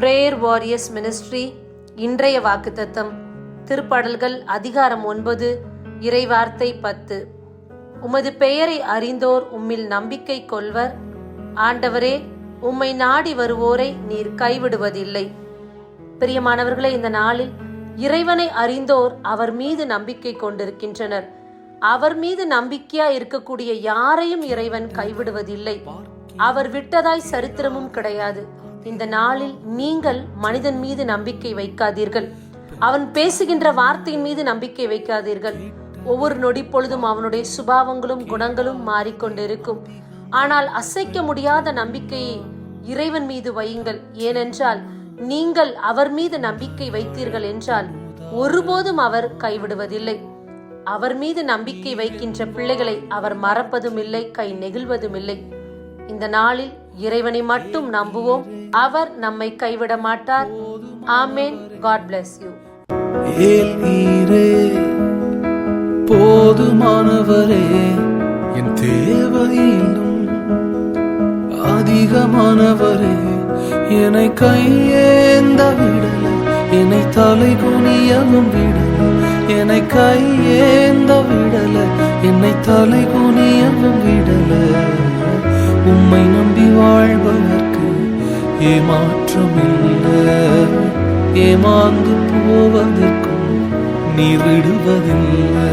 Prayer warriors ministry இன்றைய வாக்குத்தத்தம் திருப்பாடல்கள் அதிகாரம் ஒன்பது இறைவார்த்தை பத்து. உமது பெயரை அறிந்தோர் உம்மில் நம்பிக்கை கொள்வர். ஆண்டவரே உம்மை நாடி வருவோரை நீர் கைவிடுவதில்லை. பிரியமானவர்களே இந்த நாளில் இறைவனை அறிந்தோர் அவர் மீது நம்பிக்கை கொண்டிருக்கின்றனர். அவர் மீது நம்பிக்கையா இருக்கக்கூடிய யாரையும் இறைவன் கைவிடுவதில்லை. அவர் விட்டதாய் சரித்திரமும் கிடையாது. இந்த நாளில் நீங்கள் மனிதன் மீது நம்பிக்கை வைக்காதீர்கள். அவன் பேசுகின்ற வார்த்தையின் மீது நம்பிக்கை வைக்காதீர்கள். ஒவ்வொரு நொடி பொழுதும் அவனுடைய சுபாவங்களும் குணங்களும் மாறிக்கொண்டிருக்கும். ஆனால் அசைக்க முடியாத நம்பிக்கையை இறைவன் மீது வையுங்கள். ஏனென்றால் நீங்கள் அவர் மீது நம்பிக்கை வைத்தீர்கள் என்றால் ஒருபோதும் அவர் கைவிடுவதில்லை. அவர் மீது நம்பிக்கை வைக்கின்ற பிள்ளைகளை அவர் மறப்பதும் இல்லை கை நெகிழ்வதும் இல்லை இந்த நாளில் இறைவனை மட்டும் நம்புவோம். அவர் நம்மை கைவிட மாட்டார். ஆமேன். காட் பிளஸ் யூ நீரே போதுமானவரே என் தேவையிலும் அதிகமானவரே என்னை கையேந்த விடல என்னை தலை குனியவும் விடல என்னை கையேந்த விடல என்னை தலை குனியவும் விடல. உம்மை நம்பி வாழ்பவர்க்கு ஏமாற்றமில்லை ஏமாந்து போவதற்கும் நீ விடுவதில்லை.